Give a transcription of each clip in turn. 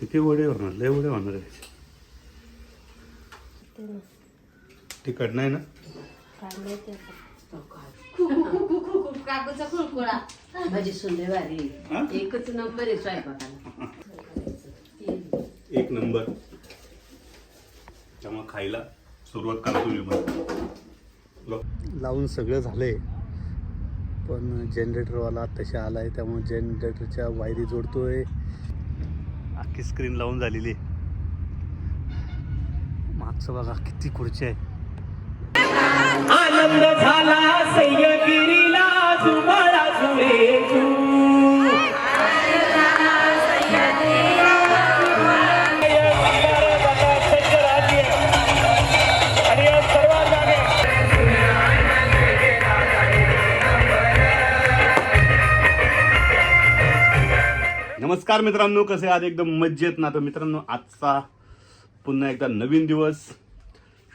किती वडे होणार? लय वडे होणार आहे ते ना तिखट नाही ना. काकूचा सुंदर? एकच नंबर आहे स्वयंपाकाला. एक नंबर. त्यामुळे खायला सुरुवात करा तुम्ही लावून सगळं झालंय. पण जनरेटरवाला आत्ताशी आलाय त्यामुळे जनरेटरच्या वायरी जोडतोय. अख्खी स्क्रीन लावून झालेली मागचं बघा किती खुर्ची आहे. आनंद झाला सह्यगिरीला जुमाळा जुळे नमस्कार मित्रांनो कसे आज एकदम मज्जेत ना. तर मित्रांनो आजचा पुन्हा एकदा नवीन दिवस.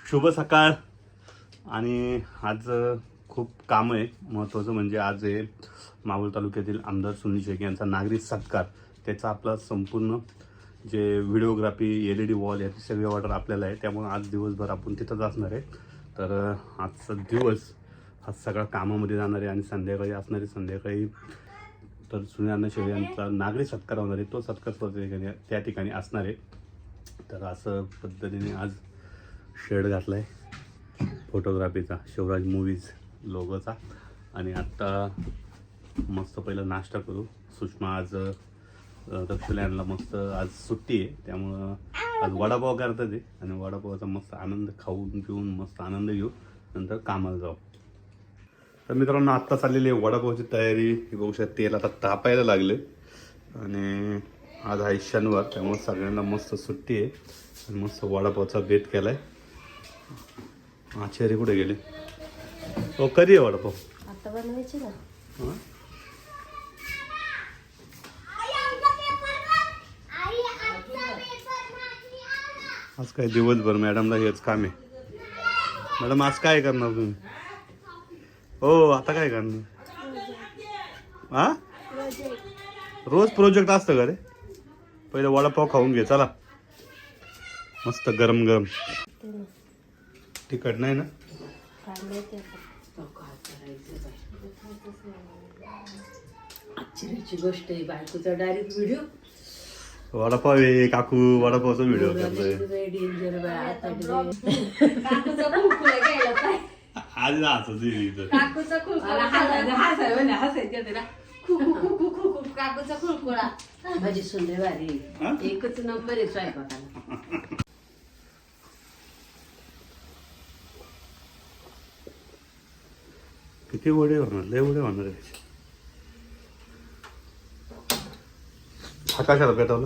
शुभ सकाळ. आणि आज खूप काम आहे. महत्त्वाचं म्हणजे आज हे मावळ तालुक्यातील आमदार सुनील शेख यांचा नागरिक सत्कार. त्याचा आपला संपूर्ण जे videography L E D wall याची सगळी ऑर्डर आपल्याला आहे. त्यामुळे आज दिवसभर आपण तिथंच असणार आहे. तर आजचा दिवस हा सगळा कामामध्ये जाणार आहे आणि संध्याकाळी असणारे संध्याकाळी तर सुनील शेख यांचा नागरिक सत्कार होणार आहे. तो सत्कार सुद्धा त्या ठिकाणी त्या ठिकाणी असणार आहे. तर असं पद्धतीने आज शेड घातला आहे फोटोग्राफीचा शिवराज मूवीज लोगोचा आणि आत्ता मस्त पहिलं नाश्ता करू. सुषमा आज दक्षुल्यांना मस्त आज सुट्टी आहे. त्यामुळं आज वडापाव करतात ते. आणि वडापावाचा मस्त आनंद खाऊन पिऊन मस्त आनंद घेऊ. नंतर कामाला जाऊ. तर मित्रांनो आत्ता चाललेली आहे वडापावची तयारी. ही बघू शकता तेल आता तापायला लागले. आणि आज आहे शनिवार त्यामुळे सगळ्यांना मस्त सुट्टी आहे. आणि मस्त वडापावचा बेत केलाय. आचार्य कुठे गेले? हो कधी आहे वडापाव? आता बनवायची ना. हा? आज काय दिवसभर मॅडमला हेच काम आहे. मॅडम आज काय करणार तुम्ही? हो आता काय करणार? हा? रोज प्रोजेक्ट असतं का रे? पहिले वडापाव खाऊन घे चला. मस्त गरम गरम. तिखट नाही ना? आश्चर्याची गोष्ट आहे बायकोचा डायरेक्ट व्हिडिओ वडापाव आहे काकू वडापावचा व्हिडिओ करतोय. डेंजर आज इथं काकूचा कुरकुळा खायला खू खू खू खू खू खू काकूचा सुंदर हा? एकच नंबर आहे स्वयंपाकाला. किती वडे होणार? लय वडे होणार आहे. हा कशाला पेटवलं?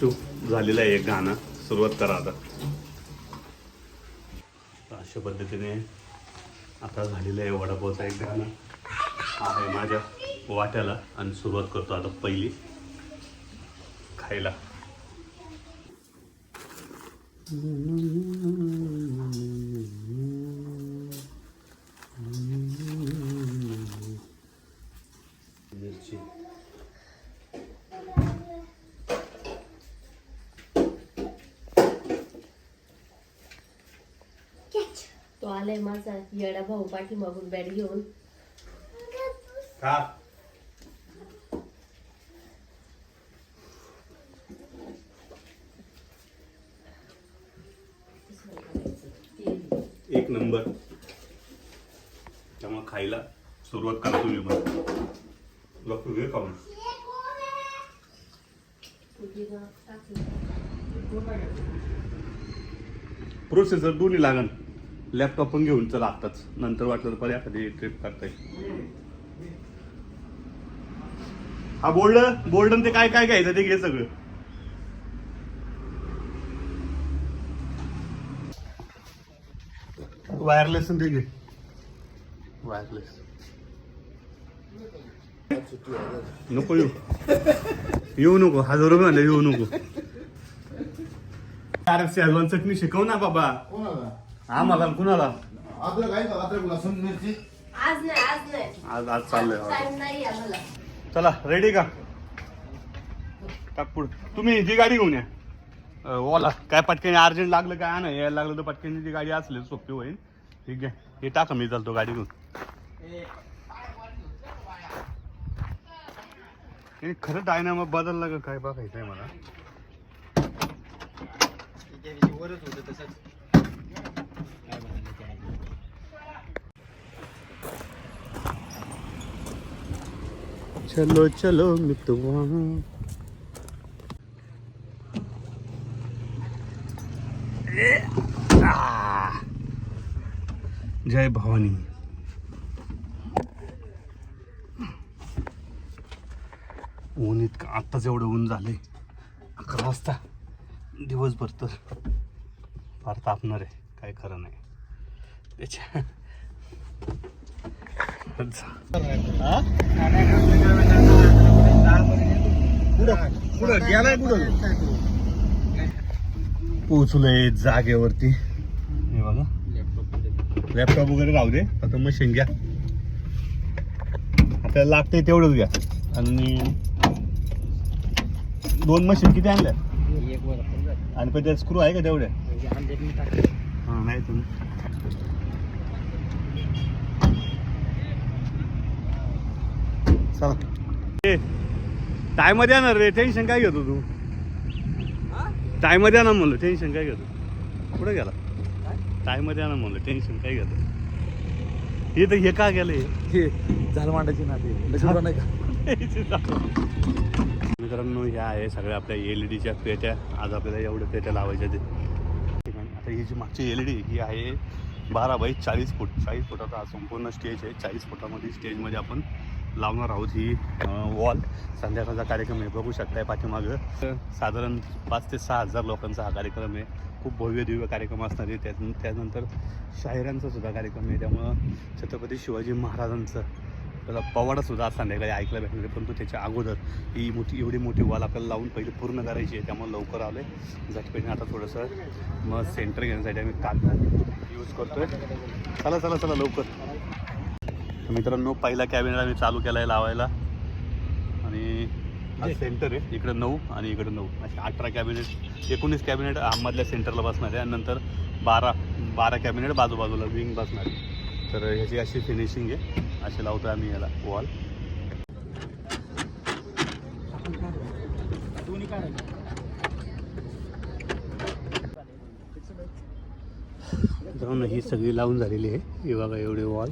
शूट झालेलं आहे एक गाणं. सुरुवात करा आता. अशा पद्धतीने आता झालेलं आहे वडापावचं एक गाणं. आहे माझ्या वाट्याला आणि सुरुवात करतो आता पहिली. खायला मिरची तो आलाय माझा येडा भाऊ पाठीमागून बॅट घेऊन. एक नंबर. त्यामुळे खायला सुरुवात करा तुम्ही पण. लक्ष घे खाऊन. प्रोसेसर दोन्ही लागन. लॅपटॉप पण घेऊन चला आत्ताच. नंतर वाटलं तर परत एखादी ट्रिप करता येईल. हा बोल्ड बोल्डन ते काय काय घ्यायचं ते घे सगळं. वायरलेस ते घे. वायरलेस नको येऊ. येऊ नको. हजार रुपये म्हणले येऊ नको. अरे शेजवान चटणी शिकव ना बाबा. आम्हाला कुणाला? अद्रक आहे का अद्रक लसूण मिरची. आज नाही आज नाही. आज आज चाललंय टाइम नाही आम्हाला. चला रेडी का? टाक पुढे. तुम्ही जी गाडी घेऊन या. अं, ओला. काय पटकन अर्जंट लागलं काय आणा यायला लागलं तर पटकन जी गाडी असली तर सोपी होईल. ठीक आहे. हे टाका मी चालतो गाडी घेऊन. हे खरं डायनामा बदलला का? काय बघायचं आहे मला चलो चलो मितवा जय भवानी। ऊन इतकं आत्ताच एवढं ऊन झालंय. अकरा वाजता. दिवसभर तर फार तापणार आहे. काय खरं नाही. त्याच्या पोचलोय जागेवरती. हे बघा. लॅपटॉप वगैरे राहू दे. आता मशीन घ्या. आपल्याला लागतंय तेवढंच घ्या. आणि दोन मशीन किती आणल्या आणि पण त्या स्क्रू आहे का तेवढ्या हा नाही तुम्ही चला टायमध्ये येणार रे टेन्शन काय घेतो तू? टायमध्ये येणार म्हणलं टेन्शन काय घेतो? कुठं गेला? टायमध्ये येणार म्हणलं टेन्शन काय घेतो? हे तर हे का गेलं? हे झालमांडाची नाते. नाही का मित्रांनो ह्या आहे सगळ्या आपल्या एल ई डीच्या पेट्या. आज आपल्याला एवढ्या पेट्या लावायच्या ते आता ही जी मागची एल ई डी ही आहे बारा बाय चाळीस फूट. चाळीस फुटाचा हा संपूर्ण स्टेज आहे. चाळीस फुटामध्ये स्टेजमध्ये आपण लावणार आहोत ही वॉल संध्याकाळचा कार्यक्रम आहे बघू शकताय पाठीमागं. साधारण पाच ते सहा हजार लोकांचा हा कार्यक्रम आहे. खूप भव्य दिव्य कार्यक्रम असणार आहे. त्या त्यानंतर शाहिरांचा सुद्धा कार्यक्रम आहे. त्यामुळं छत्रपती शिवाजी महाराजांचं त्याला पवाडासुद्धा आज संध्याकाळी ऐकला भेटणार आहे. परंतु त्याच्या अगोदर ही मोठी एवढी मोठी वॉल आपल्याला लावून पहिले पूर्ण करायची आहे. त्यामुळे लवकर आलं आहे झटपेने आता थोडंसं मग सेंटर घेण्यासाठी आम्ही कागद यूज करतो आहे चला चला चला लवकर. मित्रांनो पहिला कॅबिनेट आम्ही चालू केला आहे लावायला. आणि हा सेंटर आहे. इकडं नऊ आणि इकडं नऊ. असे अठरा कॅबिनेट एकोणीस कॅबिनेट मधल्या सेंटरला बसणार आहे. आणि नंतर बारा बारा कॅबिनेट बाजूबाजूला विंग बसणार आहे. तर ह्याची अशी फिनिशिंग आहे. असे लावतो आम्ही याला वॉल जाऊन ही सगळी लावून झालेली आहे. ही बघा एवढी वॉल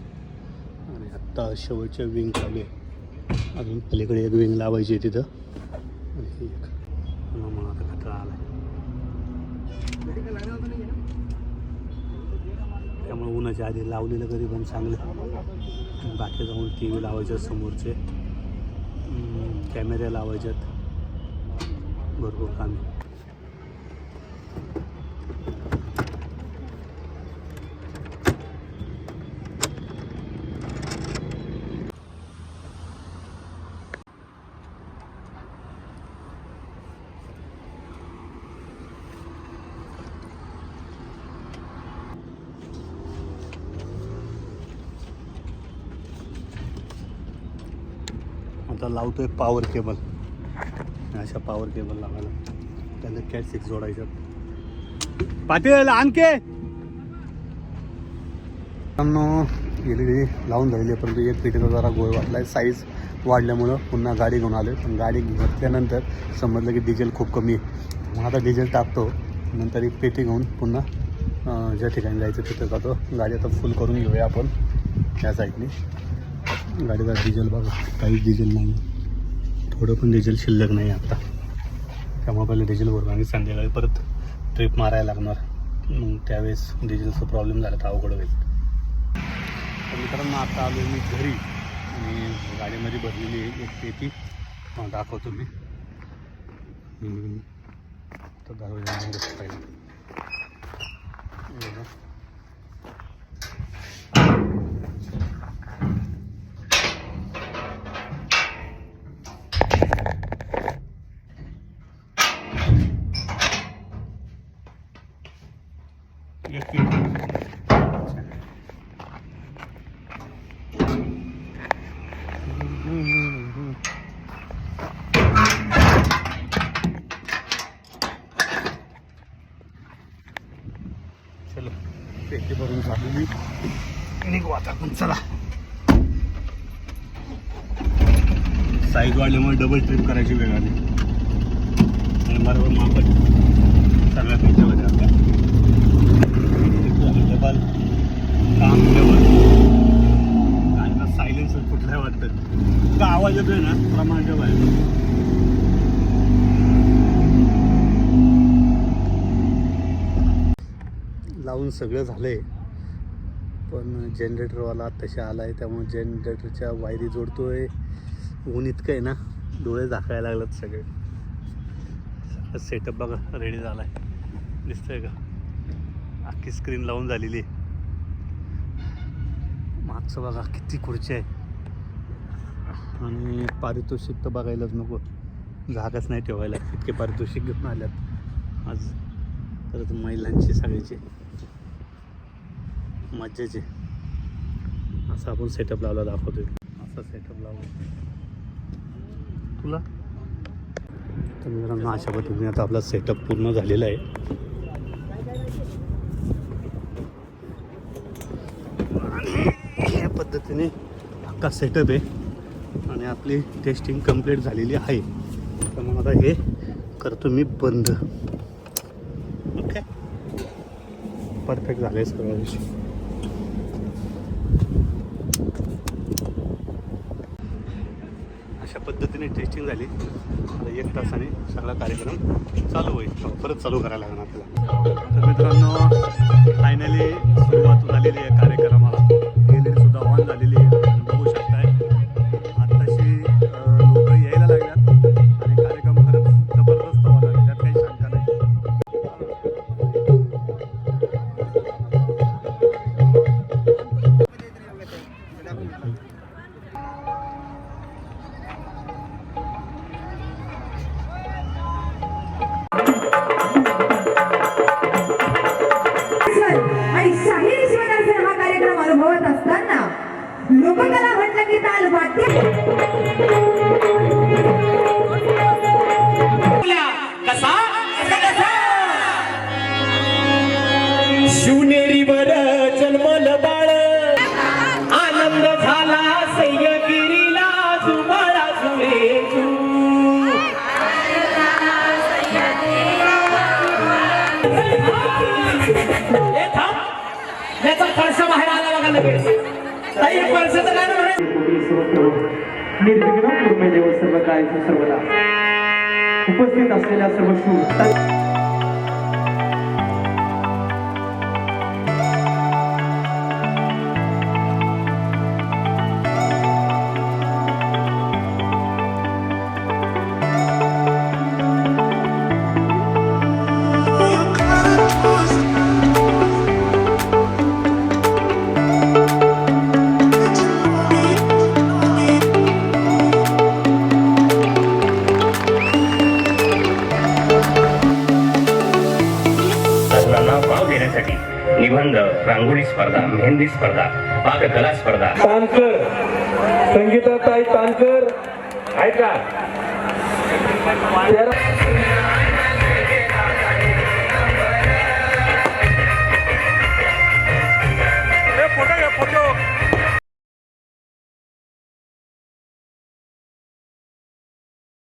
आता शेवटच्या विंग चालू आहे. अजून पलीकडे एक विंग लावायची आहे तिथं. आणि ही एक. म्हणून मग आता खतरा आला त्यामुळे उन्हाच्या आधी लावलेलं कधी पण चांगलं. बाकी जाऊन टी व्ही लावायचे समोरचे कॅमेरे लावायच्यात. भरपूर काम. आता लावतोय पॉवर केबल अशा पॉवर केबल लावायला. त्याला कॅट सिक्स जोडायचं. पाटील आणके एल ई डी लावून झालेली आहे परंतु एक पेटीचा जरा गोळ वाटला आहे साईज वाढल्यामुळं पुन्हा गाडी घेऊन आलो पण गाडी घेतल्यानंतर समजलं की डिझेल खूप कमी आहे. मग आता डिझेल टाकतो. नंतर एक पेटी घेऊन पुन्हा ज्या ठिकाणी जायचं तिथं जातो. गाडी आता फुल करून घेऊया आपण त्या साईडने गाडीला डिझेल बघा काहीच डिझेल नाही थोडं पण डिझेल शिल्लक नाही आता. त्यामुळे पहिले डिझेल भरून आणि संध्याकाळी परत ट्रिप मारायला लागणार. मग त्यावेळेस डिझेलचा प्रॉब्लेम झाला तर अवघड होईल. तर मित्रांनो आता आलो मी घरी आणि गाडीमध्ये भरलेली एक पेटी. दाखवतो मी. तर दरवाजा पाहिजे हे बघा. एक पेटी निघू आता आपण चला. साईज वाढल्यामुळे डबल ट्रिप करायची वेळ आली. आणि बरोबर मापट सगळ्या पिक्चरमध्ये आपल्या डबल काम डबल गाडीला सायलेन्सर वाटतं? का आवाज येतोय ना प्रमाण जेव्हा बसून सगळं झालं आहे पण जनरेटरवाला तशा आला आहे त्यामुळे जनरेटरच्या वायरी जोडतो आहे ऊन इतकं आहे ना डोळे झाकायला लागलेत सगळे. सगळं सेटअप बघा रेडी झाला आहे दिसतंय का? अख्खी स्क्रीन लावून झालेली आहे. मागचं बघा किती खुर्ची आहे. आणि पारितोषिक तर बघायलाच नको. जागाच नाही ठेवायला इतके पारितोषिक घेऊन आल्यात. आज परत महिलांची सगळ्याची. मज्जाचे असं आपण सेटअप लावला दाखवतोय. असा सेटअप लावू तुला? तर मित्रांनो अशा पद्धतीने आता आपला सेटअप पूर्ण झालेला आहे. या पद्धतीने अख्खा सेटअप आहे. आणि आपली टेस्टिंग कंप्लीट झालेली आहे. तर मग आता हे करतो मी बंद. ओके परफेक्ट झालं आहे सगळ्या विषय अशा पद्धतीने टेस्टिंग झाली. एक तासाने सगळा कार्यक्रम चालू होईल. परत चालू करायला लागणार आपल्याला तर मित्रांनो फायनली सुरुवात झालेली आहे कार्यक्रम. कळसा बाहेर आला बघा लगेच. ताई, एक कळसाचं काय म्हणायचं. निर्विघ्न पूर्ण देव सर्व काय सर्वदा. उपस्थित असलेल्या सर्व शूर. निबंध रांगोळी स्पर्धा मेहंदी स्पर्धा पाककला स्पर्धा. तानकर संगीताताई तानकर ऐका.